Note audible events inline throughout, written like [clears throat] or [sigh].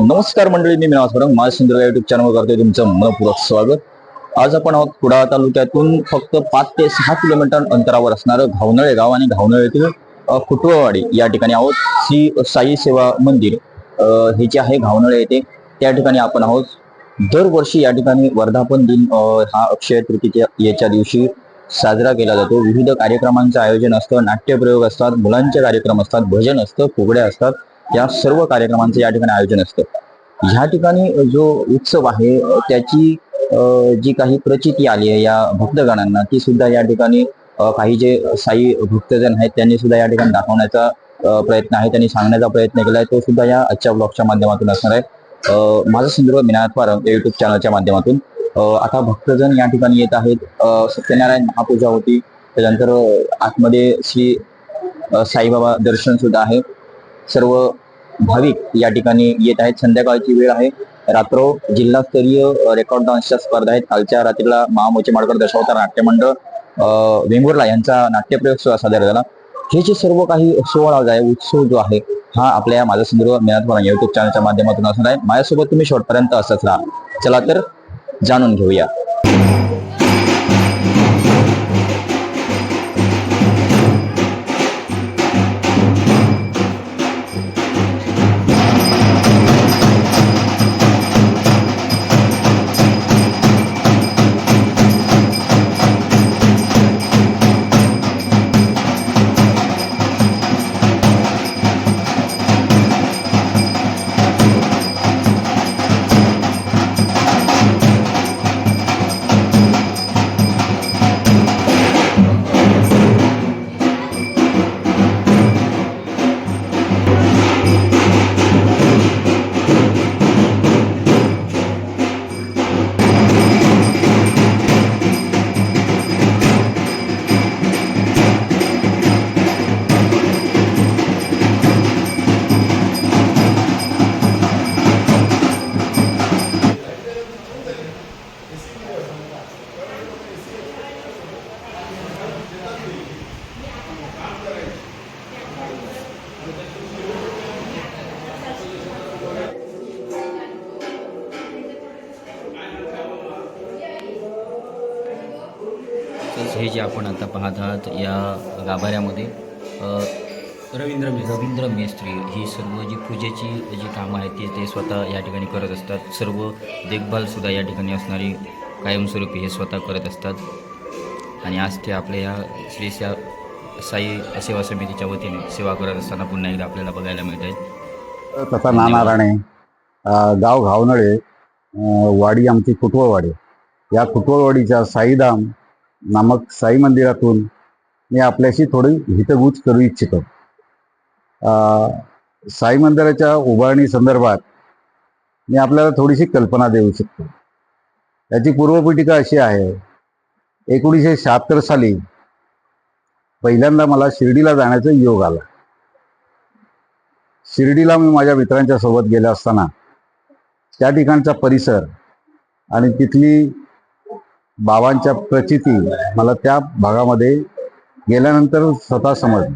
नमस्कार मंडळी मी मिनास फरंग माझ्या सिंधुदुर्ग युट्यूब चॅनल करतोय तुमचं मनपूर्वक स्वागत. आज आपण आहोत कुडाळ तालुक्यातून फक्त पाच ते सहा किलोमीटर अंतरावर असणारं घावनळे गाव आणि घावनळे येथील या ठिकाणी आहोत. श्री साई सेवा मंदिर हे जे आहे घावनळे येथे त्या ठिकाणी आपण आहोत. दरवर्षी या ठिकाणी वर्धापन दिन हा अक्षय तृतीच्या याच्या दिवशी साजरा केला जातो. विविध कार्यक्रमांचं आयोजन असतं नाट्यप्रयोग असतात मुलांचे कार्यक्रम असतात भजन असतं फुगड्या असतात. या सर्व कार्यक्रमांचं या ठिकाणी आयोजन असतं. ह्या ठिकाणी जो उत्सव आहे त्याची जी काही प्रचिती आली आहे या भक्तगणांना ती सुद्धा या ठिकाणी काही जे साई भक्तजन आहेत त्यांनी सुद्धा या ठिकाणी दाखवण्याचा प्रयत्न आहे त्यांनी सांगण्याचा प्रयत्न केला आहे तो सुद्धा या आजच्या ब्लॉगच्या माध्यमातून असणार आहे. माझा सिंधुदुर्ग विनायक पारंग या युट्यूब चॅनलच्या माध्यमातून. आता भक्तजन या ठिकाणी येत आहेत सत्यनारायण महापूजा होती त्याच्यानंतर आतमध्ये श्री साईबाबा दर्शन सुद्धा आहे. सर्व भाविक या ठिकाणी येत आहेत. संध्याकाळची वेळ आहे. रात्रो जिल्हास्तरीय रेकॉर्ड डान्सच्या स्पर्धा आहेत. कालच्या रात्रीला महामोचे माडकर दशावतार नाट्यमंडळ वेंगुर्ला यांचा नाट्यप्रयोग सोहळा सादर झाला. हे जे सर्व काही सोहळा जो आहे उत्सव जो आहे हा आपल्या माझा संदर्भ मिळत युट्यूब चॅनलच्या माध्यमातून असणार आहे. माझ्यासोबत तुम्ही शेवटपर्यंत असंच राहा. चला तर जाणून घेऊया. तसंच हे जे आपण आता पाहत आहात या गाभाऱ्यामध्ये अ, रवींद्र रवींद्र मेस्त्री ही सर्व जी पूजेची जी कामं आहेत ती ते स्वतः या ठिकाणी करत असतात. सर्व देखभालसुद्धा या ठिकाणी असणारी कायमस्वरूपी हे स्वतः करत असतात. आणि आज ते आपल्या या श्री सा साई सेवा समितीच्या वतीने सेवा करत असताना पुन्हा एकदा आपल्याला बघायला मिळत आहेत. तथा नाना राणे गाव घावनळे वाडी आमची कुटवळवाडी. या कुटवळवाडीच्या साईधाम नामक साई मंदिरातून मी आपल्याशी थोडी हितगूज करू इच्छितो. साई मंदिराच्या उभारणी संदर्भात मी आपल्याला थोडीशी कल्पना देऊ शकतो. याची पूर्वपीठिका अशी आहे एकोणीसशे शहात्तर साली पहिल्यांदा मला शिर्डीला जाण्याचा योग आला. शिर्डीला मी माझ्या मित्रांच्या सोबत गेले असताना त्या ठिकाणचा परिसर आणि तिथली बाबांच्या प्रचिती मला त्या भागामध्ये गेल्यानंतर स्वतः समजली.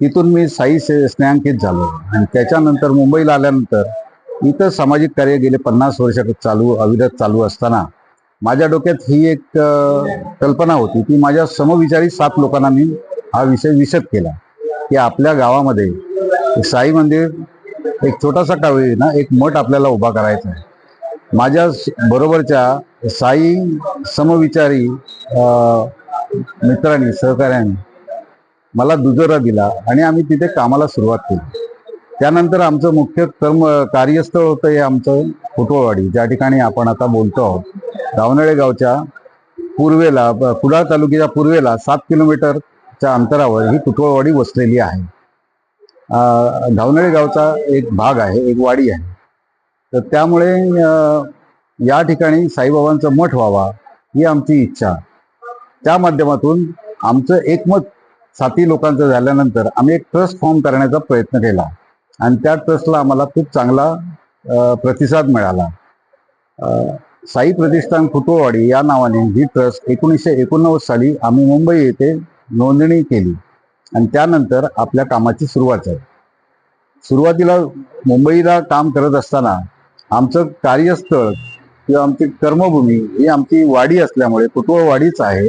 तिथून मी साई से स्नेहांकित झालो आणि त्याच्यानंतर मुंबईला आल्यानंतर इतर सामाजिक कार्य गेले पन्नास वर्ष चालू अविरत चालू असताना माझ्या डोक्यात ही एक कल्पना होती ती माझ्या समविचारी सात लोकांना मी हा विषय विशद केला की आपल्या गावामध्ये साई मंदिर एक छोटासा का ना एक मठ आपल्याला उभा करायचा आहे. माझ्या बरोबरच्या साई समविचारी मित्रांनी सहकाऱ्यांनी मला दुजोरा दिला आणि आम्ही तिथे कामाला सुरुवात केली. त्यानंतर आमचं मुख्य कर्म कार्यस्थळ होतं हे आमचं फुटवळवाडी ज्या ठिकाणी आपण आता बोलतो आहोत गावनळे गावच्या पूर्वेला कुडाळ तालुक्याच्या पूर्वेला सात किलोमीटरच्या अंतरावर ही कुटवळवाडी वसलेली आहे. धावनळे गावचा एक भाग आहे एक वाडी आहे. तर त्यामुळे या ठिकाणी साईबाबांचा मठ व्हावा ही आमची इच्छा. त्या माध्यमातून आमचं एकमत साती लोकांचं झाल्यानंतर आम्ही एक ट्रस्ट फॉर्म करण्याचा प्रयत्न केला आणि त्या ट्रस्टला आम्हाला खूप चांगला प्रतिसाद मिळाला. साई प्रतिष्ठान फुटोवाडी या नावाने ही ट्रस्ट एकोणीसशे एकोणनव्वद साली आम्ही मुंबई येथे नोंदणी केली आणि त्यानंतर आपल्या कामाची सुरुवात झाली. सुरुवातीला मुंबईला काम करत असताना आमचं कार्यस्थळ किंवा आमची कर्मभूमी ही आमची वाडी असल्यामुळे कुटुंबवाडीच आहे.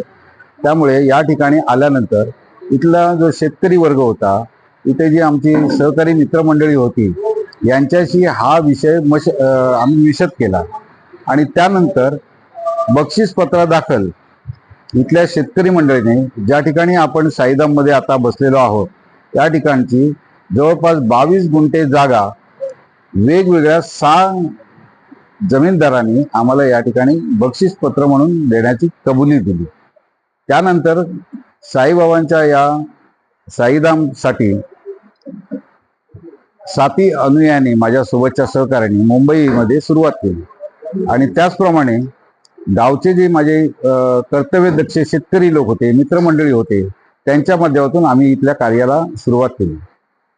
त्यामुळे या ठिकाणी आल्यानंतर इथला जो शेतकरी वर्ग होता इथे जी आमची सहकारी मित्रमंडळी होती यांच्याशी हा विषय मश आम्ही विशद केला. आणि त्यानंतर बक्षीसपत्र दाखल इथल्या शेतकरी मंडळीने ज्या ठिकाणी आपण साईदाममध्ये आता बसलेलो आहोत त्या ठिकाणची जवळपास बावीस गुंठे जागा वेगवेगळ्या सहा जमीनदारांनी आम्हाला या ठिकाणी बक्षीस पत्र म्हणून देण्याची कबुली दिली. त्यानंतर साईबाबांच्या या साईधामसाठी साती अनुयायांनी माझ्या सोबतच्या सहकार्याने मुंबईमध्ये सुरुवात केली. आणि त्याचप्रमाणे गावचे जे माझे अ, कर्तव्यदक्ष शेतकरी लोक होते मित्रमंडळी होते त्यांच्या माध्यमातून आम्ही इथल्या कार्याला सुरुवात केली.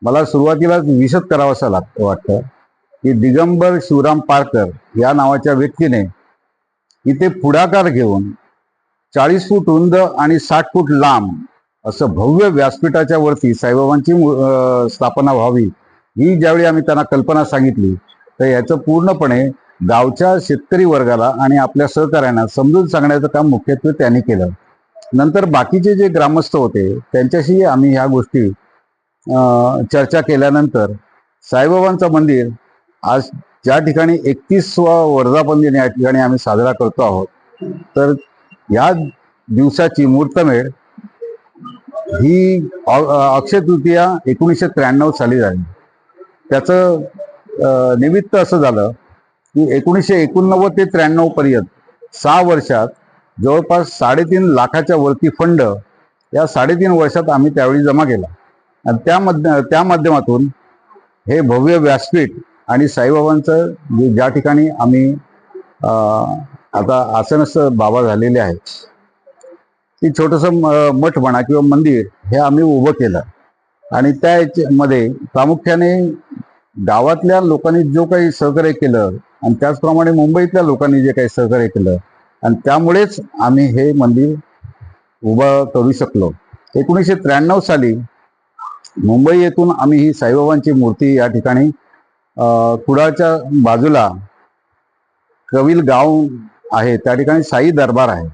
मला सुरुवातीलाच विशद करावासा लागतं वाटतं. की दिगंबर शिवराम पारकर या नावाच्या व्यक्तीने इथे पुढाकार घेऊन चाळीस फूट रुंद आणि साठ फूट लांब असं भव्य व्यासपीठाच्या वरती साईबाबांची स्थापना व्हावी ही ज्यावेळी आम्ही त्यांना कल्पना सांगितली तर याचं पूर्णपणे गावच्या शेतकरी वर्गाला आणि आपल्या सहकाऱ्यांना समजून सांगण्याचं काम मुख्यत्वे त्यांनी केलं. नंतर बाकीचे जे ग्रामस्थ होते त्यांच्याशी आम्ही ह्या गोष्टी अं, चर्चा केल्यानंतर साईबाबांचं मंदिर आज ज्या ठिकाणी एकतीसवा वर्धापन दिन या ठिकाणी आम्ही साजरा करतो आहोत तर या दिवसाची मूर्तमेळ ही अक्षय तृतीया एकोणीसशे त्र्याण्णव साली झाली. त्याचं निमित्त असं झालं की एकोणीसशे एकोणनव्वद ते त्र्याण्णव पर्यंत सहा वर्षात जवळपास साडेतीन लाखाच्या वरती फंड या साडेतीन वर्षात आम्ही त्यावेळी जमा केला. आणि त्या मध्य त्या माध्यमातून हे भव्य व्यासपीठ आणि साईबाबांचं जे ज्या ठिकाणी आम्ही आता आसनस्थ बाबा झालेले आहेत ती छोटंसं मठ म्हणा किंवा मंदिर हे आम्ही उभं केलं. आणि त्या मध्ये प्रामुख्याने गावातल्या लोकांनी जो काही सहकार्य केलं आणि त्याचप्रमाणे मुंबईतल्या लोकांनी जे काही सहकार्य केलं आणि त्यामुळेच आम्ही हे मंदिर उभं करू शकलो. एकोणीसशे त्र्याण्णव साली मुंबई येथून आम्ही ही साईबाबांची मूर्ती या ठिकाणी कुडाळच्या बाजूला कविल गाव आहे त्या ठिकाणी साई दरबार आहे.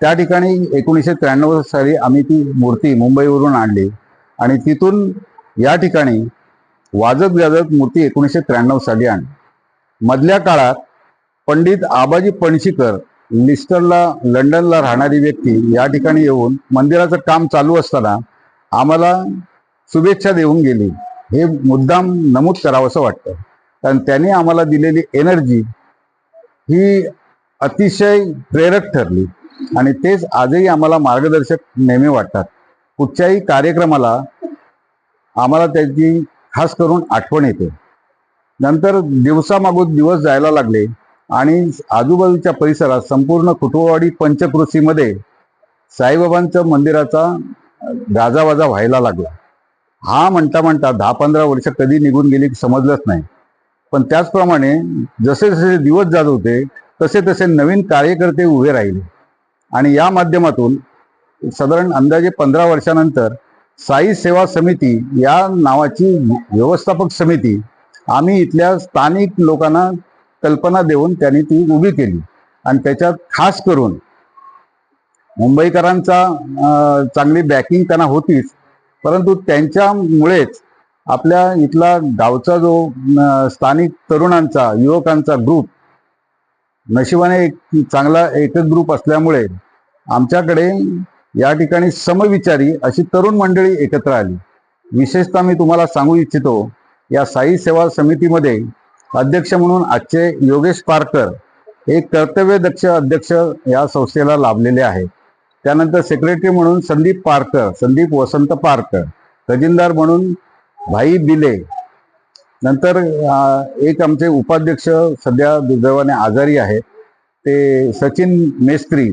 त्या ठिकाणी एकोणीसशे त्र्याण्णव साली आम्ही ती मूर्ती मुंबईवरून आणली आणि तिथून या ठिकाणी वाजत गाजत मूर्ती एकोणीसशे त्र्याण्णव साली आणली. मधल्या काळात पंडित आबाजी पणशीकर लिस्टरला लंडनला राहणारी व्यक्ती या ठिकाणी येऊन मंदिराचं काम चालू असताना आम्हाला शुभेच्छा देऊन गेली. हे मुद्दाम नमूद करावंसं वाटतं. कारण त्याने आम्हाला दिलेली एनर्जी ही अतिशय प्रेरक ठरली. आणि तेच आजही आम्हाला मार्गदर्शक नेहमी वाटतात. कुठच्याही कार्यक्रमाला आम्हाला त्याची खास करून आठवण येते. नंतर दिवसामागून दिवस जायला लागले आणि आजूबाजूच्या परिसरात संपूर्ण कुटुंबवाडी पंचकृषीमध्ये साईबाबांचं मंदिराचा गाजावाजा व्हायला लागला. हा म्हणता म्हणता दहा पंधरा वर्ष कधी निघून गेली समजलंच नाही. पण त्याचप्रमाणे जसे जसे दिवस जात होते तसे तसे नवीन कार्यकर्ते उभे राहिले. आणि या माध्यमातून साधारण अंदाजे पंधरा वर्षानंतर साई सेवा समिती या नावाची व्यवस्थापक समिती आम्ही इथल्या स्थानिक लोकांना कल्पना देऊन त्यांनी ती उभी केली. आणि त्याच्यात खास करून मुंबईकरांचा चांगली बॅकिंग त्यांना होतीच. परंतु त्यांच्यामुळेच आपल्या इथला गावचा जो स्थानिक तरुणांचा युवकांचा ग्रुप नशिबाने एक चांगला एकच ग्रुप असल्यामुळे आमच्याकडे या ठिकाणी समविचारी अशी तरुण मंडळी एकत्र आली. विशेषतः मी तुम्हाला सांगू इच्छितो या साई सेवा समितीमध्ये अध्यक्ष म्हणून आजचे योगेश पारकर हे कर्तव्यदक्ष अध्यक्ष या संस्थेला लाभलेले आहेत. त्यानंतर सेक्रेटरी म्हणून संदीप पारकर संदीप वसंत पारकर खजिनदार म्हणून भाई बिले नंतर एक आमचे उपाध्यक्ष सध्या दुर्दैवाने आजारी आहेत ते सचिन मेस्त्री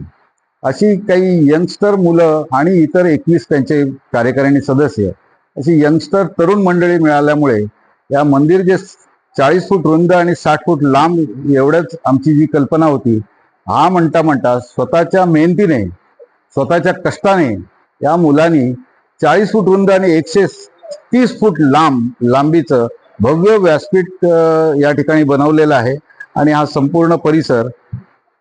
अशी काही यंगस्टर मुलं आणि इतर एकवीस त्यांचे कार्यकारिणी सदस्य अशी यंगस्टर तरुण मंडळी मिळाल्यामुळे या मंदिर जे चाळीस फूट रुंद आणि साठ फूट लांब एवढंच आमची जी कल्पना होती हा म्हणता म्हणता स्वतःच्या मेहनतीने स्वतःच्या कष्टाने या मुलांनी चाळीस फूट रुंद आणि एकशे तीस फूट लांब लांबीचं भव्य व्यासपीठ या ठिकाणी बनवलेलं आहे. आणि हा संपूर्ण परिसर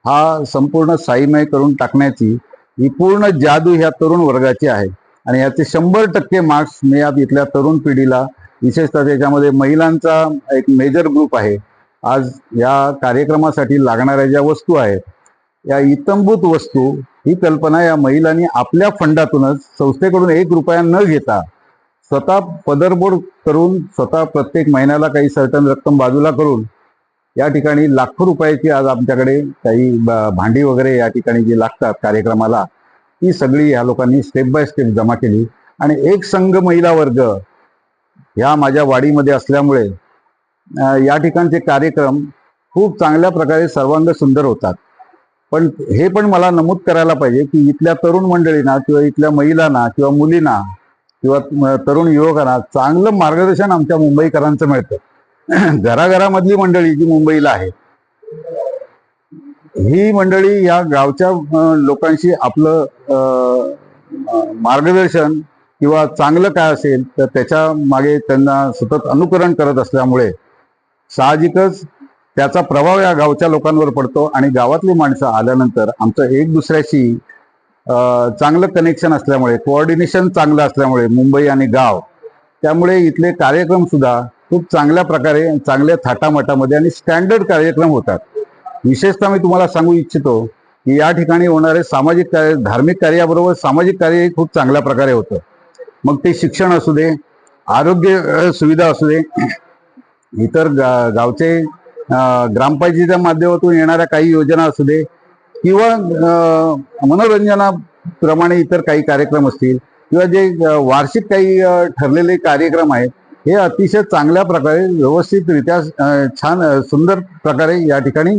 हा संपूर्ण साईमय करून टाकण्याची ही पूर्ण जादू ह्या तरुण वर्गाची आहे. आणि याचे शंभर टक्के मार्क्स मी आज इथल्या तरुण पिढीला विशेषतः त्याच्यामध्ये महिलांचा एक मेजर ग्रुप आहे. आज या कार्यक्रमासाठी लागणाऱ्या ज्या वस्तू आहेत या इतंभूत वस्तू ही कल्पना या महिलांनी आपल्या फंडातूनच संस्थेकडून एक रुपया न घेता स्वतः पदरबोड करून स्वतः प्रत्येक महिन्याला काही सर्टन रक्कम बाजूला करून या ठिकाणी लाखो रुपयाची आज आमच्याकडे काही भांडी वगैरे या ठिकाणी जी लागतात कार्यक्रमाला ती सगळी या लोकांनी स्टेप बाय स्टेप जमा केली. आणि एक संघ महिला वर्ग ह्या माझ्या वाडीमध्ये असल्यामुळे या ठिकाणचे कार्यक्रम खूप चांगल्या प्रकारे सर्वांग सुंदर होतात. पण हे पण मला नमूद करायला पाहिजे की इथल्या तरुण मंडळींना किंवा इथल्या महिलांना किंवा मुलींना किंवा तरुण युवकांना चांगलं मार्गदर्शन आमच्या मुंबईकरांचं मिळतं. [clears throat] घराघरामधली मंडळी जी मुंबईला आहे ही मंडळी या गावच्या लोकांशी आपलं मार्गदर्शन किंवा चांगलं काय असेल तर त्याच्यामागे त्यांना सतत अनुकरण करत असल्यामुळे साहजिकच त्याचा प्रभाव या गावच्या लोकांवर पडतो आणि गावातली माणसं आल्यानंतर आमचं एक दुसऱ्याशी चांगलं कनेक्शन असल्यामुळे कोऑर्डिनेशन चांगलं असल्यामुळे मुंबई आणि गाव त्यामुळे इथले कार्यक्रम सुद्धा खूप चांगल्या प्रकारे चांगल्या थाटामाटामध्ये आणि स्टँडर्ड कार्यक्रम होतात. विशेषतः मी तुम्हाला सांगू इच्छितो की या ठिकाणी होणारे सामाजिक कार्य धार्मिक कार्याबरोबर सामाजिक कार्यही खूप चांगल्या प्रकारे होतं. मग ते शिक्षण असू दे आरोग्य सुविधा असू दे इतर गा गावचे ग्रामपंचायतीच्या माध्यमातून येणाऱ्या काही योजना असू दे किंवा मनोरंजनाप्रमाणे इतर काही कार्यक्रम असतील किंवा जे वार्षिक काही ठरलेले कार्यक्रम आहेत हे अतिशय चांगल्या प्रकारे व्यवस्थितरित्या छान सुंदर प्रकारे या ठिकाणी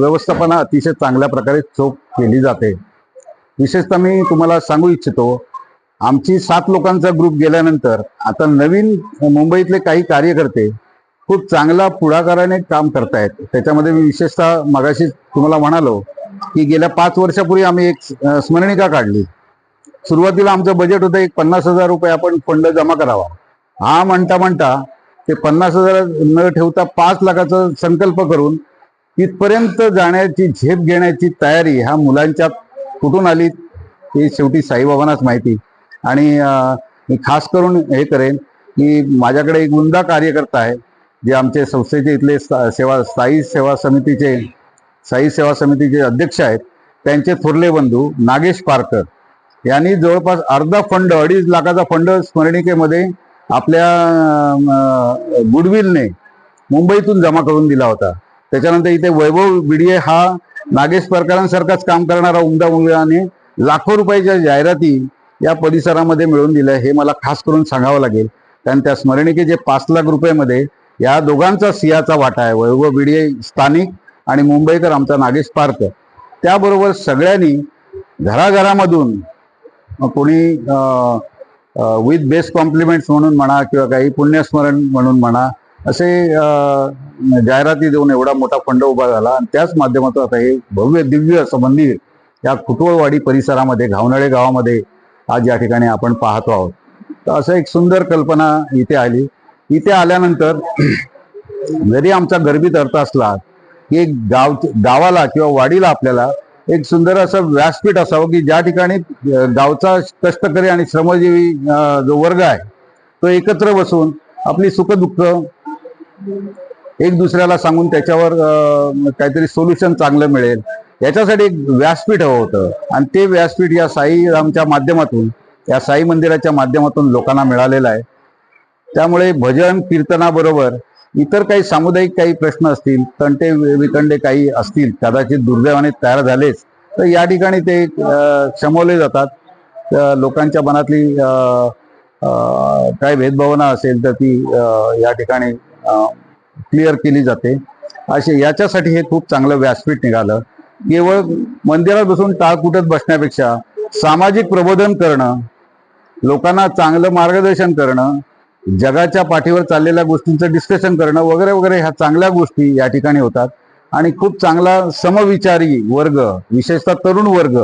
व्यवस्थापना अतिशय चांगल्या प्रकारे चोख केली जाते. विशेषतः मी तुम्हाला सांगू इच्छितो आमची सात लोकांचा ग्रुप गेल्यानंतर आता नवीन मुंबईतले काही कार्यकर्ते खूप चांगला पुढाकाराने काम करतायत. त्याच्यामध्ये मी विशेषतः मगाशी तुम्हाला म्हणालो की गेल्या पाच वर्षापूर्वी आम्ही एक स्मरणिका काढली. सुरुवातीला आमचं बजेट होतं एक पन्नास हजार रुपये आपण फंड जमा करावा. हा म्हणता म्हणता ते पन्नास हजार न ठेवता पाच लाखाचा संकल्प करून तिथपर्यंत जाण्याची झेप घेण्याची तयारी ह्या मुलांच्या कुठून आली हे शेवटी साईबाबांनाच माहिती. आणि मी खास करून हे करेन की माझ्याकडे एक उंदा कार्यकर्ता आहे. जे आमचे संस्थेचे इथले सेवा स्थायी सेवा समितीचे स्थायी सेवा समितीचे अध्यक्ष आहेत त्यांचे थोरले बंधू नागेश पारकर यांनी जवळपास अर्धा फंड अडीच लाखाचा फंड स्मरणिकेमध्ये आपल्या गुडविलने मुंबईतून जमा करून दिला होता. त्याच्यानंतर इथे वैभव बिडिये हा नागेश परकरांसारखाच काम करणारा उमदा मुलगाने लाखो रुपयाच्या जाहिराती या परिसरामध्ये मिळवून दिल्या. हे मला खास करून सांगावं लागेल. कारण त्या स्मरणिकेचे पाच लाख रुपयामध्ये या दोघांचा सियाचा वाटा आहे. वैभव बिडिये स्थानिक आणि मुंबईकर आमचा नागेश पार्क त्याबरोबर सगळ्यांनी घराघरामधून कोणी विथ बेस्ट कॉम्प्लिमेंट्स म्हणून म्हणा किंवा काही पुण्यस्मरण म्हणून म्हणा असे जाहिराती देऊन एवढा मोठा फंड उभा झाला. आणि त्याच माध्यमातून आता हे भव्य दिव्य असं मंदिर या खुटवळवाडी परिसरामध्ये घावनळे गावामध्ये आज या ठिकाणी आपण पाहतो आहोत. तर असं एक सुंदर कल्पना इथे आली. इथे आल्यानंतर जरी आमचा गर्भित अर्थ असला की एक गाव गावाला किंवा वाडीला आपल्याला एक सुंदर असं व्यासपीठ असावं की ज्या ठिकाणी गावचा कष्टकरी आणि श्रमजीवी जो वर्ग आहे तो एकत्र बसून आपली सुखदुःख एक दुसऱ्याला सांगून त्याच्यावर काहीतरी सोल्युशन चांगलं मिळेल. याच्यासाठी एक व्यासपीठ हवं होतं. आणि ते व्यासपीठ या साई रामच्या माध्यमातून या साई मंदिराच्या माध्यमातून लोकांना मिळालेलं आहे. त्यामुळे भजन कीर्तनाबरोबर इतर काही सामुदायिक काही प्रश्न असतील तंटे वितंडे काही असतील कदाचित दुर्दैवाने तयार झालेच तर या ठिकाणी ते शमवले जातात. लोकांच्या मनातली काय भेदभावना असेल तर ती या ठिकाणी क्लिअर केली जाते. असे याच्यासाठी हे खूप चांगलं व्यासपीठ निघालं. केवळ मंदिरात बसून टाळ कुटत बसण्यापेक्षा सामाजिक प्रबोधन करणं लोकांना चांगलं मार्गदर्शन करणं जगाच्या पाठीवर चाललेल्या गोष्टींचं डिस्कशन करणं वगैरे वगैरे ह्या चांगल्या गोष्टी या ठिकाणी होतात. आणि खूप चांगला समविचारी वर्ग विशेषतः तरुण वर्ग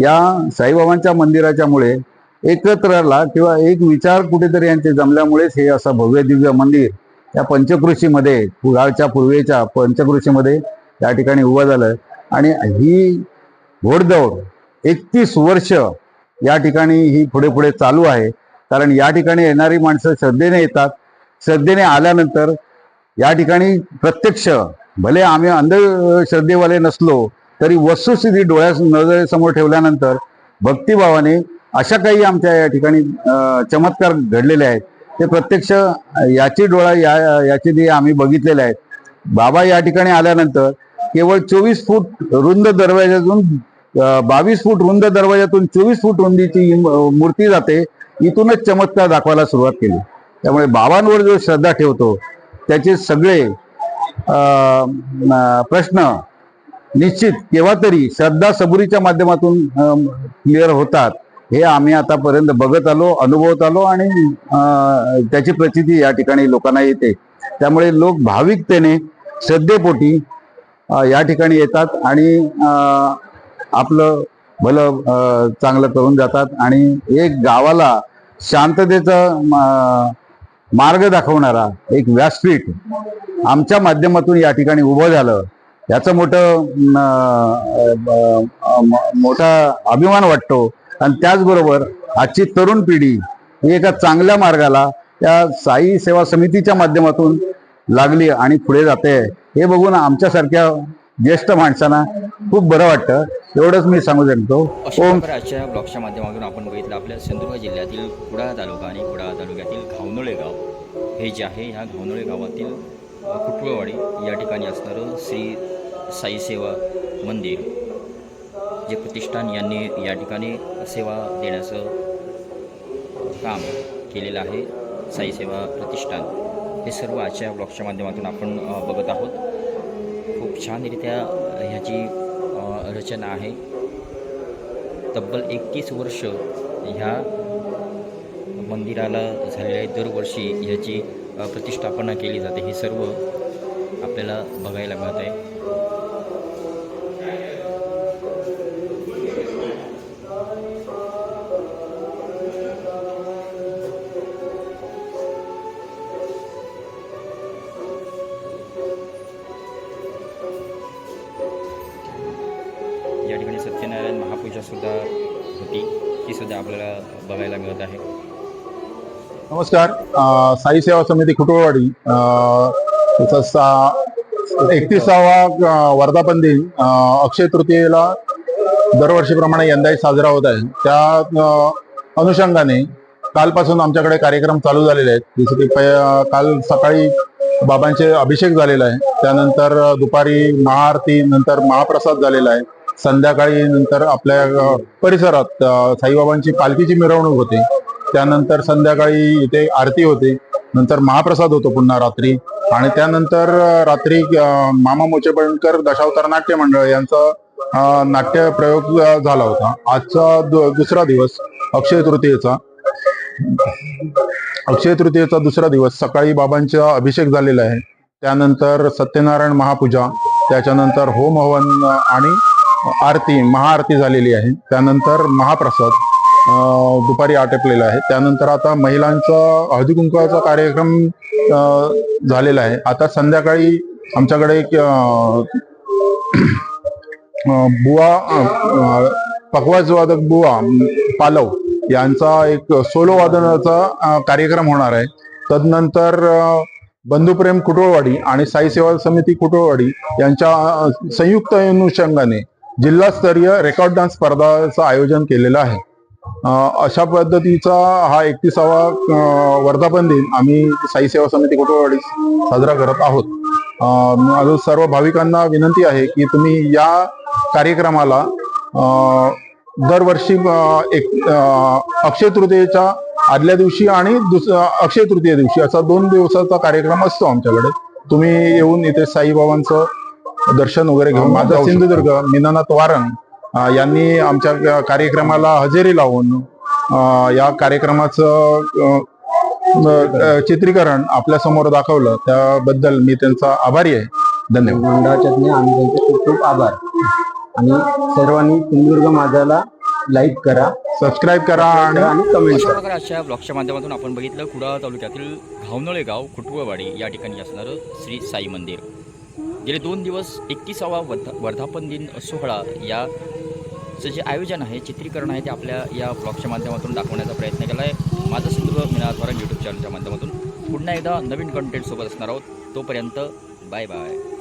या साईबाबांच्या मंदिराच्यामुळे एकत्रला किंवा एक विचार कुठेतरी यांचे जमल्यामुळेच हे असं भव्य दिव्य मंदिर या पंचकृषीमध्ये गावच्या पूर्वेच्या पंचकृषीमध्ये या ठिकाणी उभं झालं आणि ही घोडदौड एकतीस वर्ष या ठिकाणी ही पुढे पुढे चालू आहे. कारण या ठिकाणी येणारी माणसं श्रद्धेने येतात. श्रद्धेने आल्यानंतर या ठिकाणी प्रत्यक्ष भले आम्ही अंधश्रद्धेवाले नसलो तरी वस्तुस्थिती डोळ्या नजरेसमोर ठेवल्यानंतर भक्तिभावाने अशा काही आमच्या या ठिकाणी चमत्कार घडलेले आहेत. ते प्रत्यक्ष याची डोळा या याची दे आम्ही बघितलेले आहेत. बाबा या ठिकाणी आल्यानंतर केवळ चोवीस फूट रुंद दरवाजातून बावीस फूट रुंद दरवाजातून चोवीस फूट रुंदीची म- मूर्ती जाते. इथूनच चमत्कार दाखवायला सुरुवात केली. त्यामुळे बाबांवर जो श्रद्धा ठेवतो त्याचे सगळे प्रश्न निश्चित केव्हा तरी श्रद्धा सबुरीच्या माध्यमातून क्लिअर होतात हे आम्ही आतापर्यंत बघत आलो अनुभवत आलो आणि त्याची प्रचिती या ठिकाणी लोकांना येते. त्यामुळे लोक भाविकतेने श्रद्धेपोटी या ठिकाणी येतात आणि आपलं भलं चांगलं करून जातात आणि एक गावाला शांततेचा मार्ग दाखवणारा एक व्यासपीठ आमच्या माध्यमातून या ठिकाणी उभं झालं. याचं मोठं मोठा अभिमान वाटतो. आणि त्याचबरोबर आजची तरुण पिढी ही एका चांगल्या मार्गाला त्या साई सेवा समितीच्या माध्यमातून लागली आणि पुढे जाते. हे बघून आमच्यासारख्या ज्येष्ठ माणसांना खूप बरं वाटतं. एवढंच मी सांगू शकतो. ओम आजच्या ब्लॉगच्या माध्यमातून आपण बघितलं आपल्या सिंधुदुर्ग जिल्ह्यातील कुडाळ तालुका आणि कुडाळ तालुक्यातील घावनोळे गाव. हे जे आहे ह्या घावनोळे गावातील कुटुळवाडी या ठिकाणी असणारं श्री साई सेवा मंदिर जे प्रतिष्ठान यांनी या ठिकाणी सेवा देण्याचं काम केलेलं आहे. साई सेवा प्रतिष्ठान. हे सर्व आजच्या ब्लॉगच्या माध्यमातून आपण बघत आहोत. खूप छानरित्या ह्याची रचना आहे. तब्बल एकतीस वर्ष ह्या मंदिराला झालेल्या दरवर्षी ह्याची प्रतिष्ठापना केली जाते. हे सर्व आपल्याला बघायला मिळत आहे. नमस्कार. साई सेवा समिती खुटवळवाडी एकतीसावा वर्धापन दिन अक्षय तृतीयेला दरवर्षीप्रमाणे यंदाही साजरा होत आहे. त्या अनुषंगाने कालपासून आमच्याकडे कार्यक्रम चालू झालेले आहेत. जसं की काल सकाळी बाबांचे अभिषेक झालेला आहे. त्यानंतर दुपारी महाआरती नंतर महाप्रसाद झालेला आहे. संध्याकाळी नंतर आपल्या परिसरात साईबाबांची पालखीची मिरवणूक होते. त्यानंतर संध्याकाळी इथे आरती होते. नंतर महाप्रसाद होतो पुन्हा रात्री. आणि त्यानंतर रात्री मामा मामा मोचेपणकर दशावतार नाट्य मंडळ यांचा नाट्य प्रयोग झाला होता. आजचा दु- दुसरा दिवस अक्षय तृतीयेचा. अक्षय तृतीयेचा दुसरा दिवस सकाळी बाबांचा अभिषेक झालेला आहे. त्यानंतर सत्यनारायण महापूजा त्याच्यानंतर होम हवन आणि आरती महाआरती झालेली आहे. त्यानंतर महाप्रसाद. दुपारी आटपलेला आहे. त्यानंतर आता महिलांचा हळदी कुंकवाचा कार्यक्रम झालेला आहे. आता संध्याकाळी आमच्याकडे एक बुवा पकवाज वादक बुवा पालव यांचा एक सोलो वादनाचा कार्यक्रम होणार आहे. तदनंतर बंधुप्रेम कुटुळवाडी आणि साई सेवा समिती कुटुळवाडी यांच्या संयुक्त अनुषंगाने जिल्हास्तरीय रेकॉर्ड डान्स स्पर्धाचं आयोजन केलेलं आहे. अशा पद्धतीचा हा एकतीसावा वर्धापन दिन आम्ही साई सेवा समिती कुटुळवाडी साजरा करत आहोत. सर्व भाविकांना विनंती आहे की तुम्ही या कार्यक्रमाला अ, दरवर्षी एक अक्षय तृतीयेच्या आदल्या दिवशी आणि दुस अक्षय तृतीय दिवशी असा दोन दिवसाचा कार्यक्रम असतो आमच्याकडे. तुम्ही येऊन इथे साईबाबांचं दर्शन वगैरे घेऊन माझा सिंधुदुर्ग मिनानाथ वारंग अ, यांनी आमच्या कार्यक्रमाला हजेरी लावून अ, या कार्यक्रमाचं चित्रीकरण आपल्यासमोर दाखवलं. त्याबद्दल मी त्यांचा आभारी आहे. धन्यवाद. मंडळाच्या आम्ही त्यांचे खूप खूप आभार. आणि सर्वांनी सिंधुदुर्ग माझ्याला लाईक करा सबस्क्राईब करा आणि कमेंट अशा करा. अशा ब्लॉगच्या माध्यमातून आपण बघितलं कुडाळ तालुक्यातील घावनळे गाव खुटवळवाडी या ठिकाणी असणारं श्री साई मंदिर. गेले दोन दिवस एकतीसावा वर्धा वर्धापन दिन सोहळा याचं जे आयोजन आहे चित्रीकरण आहे ते आपल्या या ब्लॉगच्या माध्यमातून दाखवण्याचा प्रयत्न केला आहे माझं सिंधुदुर्ग मिनाद्वारा यूट्यूब चॅनलच्या माध्यमातून. पुन्हा एकदा नवीन कंटेंटसोबत असणार आहोत. तोपर्यंत बाय बाय.